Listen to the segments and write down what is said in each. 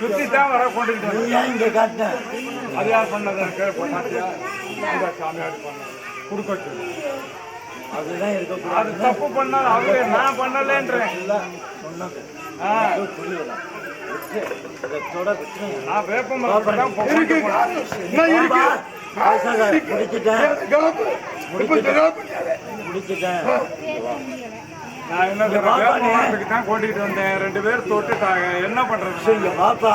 சுத்தி தான் வர. ஏன் இங்க காட்டின அது யார் பண்ணது? எனக்கு மாட்டியா அந்த சாமியார் பண்ணது. குடுக்கட்டு அதுதான் இருக்கக்கூடாது. அது தப்பு பண்ணாது அவரே நான் பண்ணலேன்றேன். விட்டுருங்க. நான் வேப்ப மரத்தை தான் கொண்டு போனேன். ஏன்பா? பேசாத, முடிச்சிட்டேன். முடிச்சிட்டேன். முடிச்சிட்டேன். நான் என்ன சொல்றேன்? தான் கூட்டிகிட்டு வந்தேன். ரெண்டு பேரும் தொட்டுட்டாங்க. என்ன பண்றது? இங்க பாப்பா.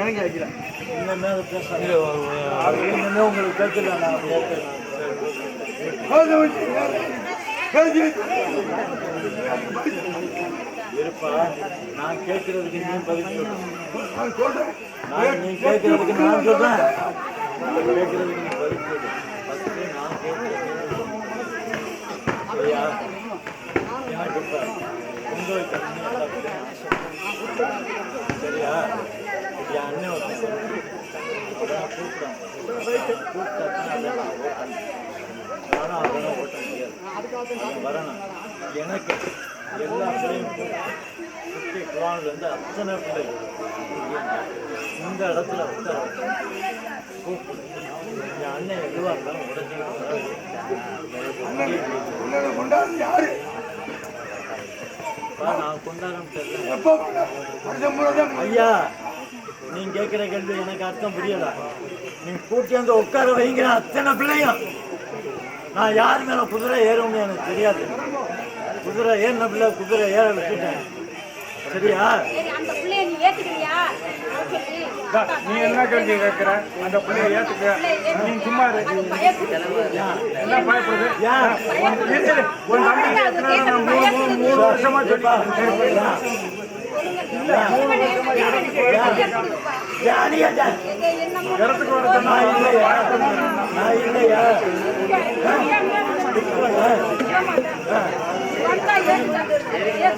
எனக்கு பேசாத. அது இன்னுமே உங்களுக்கு கேட்கல நான் இருப்பா நான் கேட்கறதுக்கு நீ பதில் சொல்லு. நான் நீ கேட்கறதுக்கு நான் சொல்றேன். நான் கேட்கறதுக்கு நீ பதில் சரியா? என் அண்ணன் கூப்பிட்டான் நானும் அதெல்லாம் ஓட்ட முடியாது. வரணும். எனக்கு எல்லா பிள்ளையும் சுற்றி குரான்லேருந்து அத்தனை பிள்ளைகள் இந்த இடத்துல உட்கார என் அண்ணன் எதுவாக இருந்தாலும் உடனே நான் கொண்டாடம் தெரியல. ஐயா நீ கேட்குற கேள்வி எனக்கு அர்த்தம் புரியல. நீ கூட்டி வந்து உட்கார வைங்கிற அத்தனை பிள்ளையும். நான் யார் மேல குதிரை ஏறும்னு எனக்கு தெரியாது. குதிரை ஏறின பிள்ளை குதிரை ஏற விட்டுட்டேன். சரியா சரி அந்த பிள்ளைய நீ என்ன கேள்வி கேட்கிற அந்த பிள்ளைய ஏத்துக்க நீ சும்மா என்ன பயப்படுது. உன் தம்பி மூணு வருஷமா? இடத்துக்கு வரது நான் இல்லையா நான் இல்லையா வந்தா ஏன்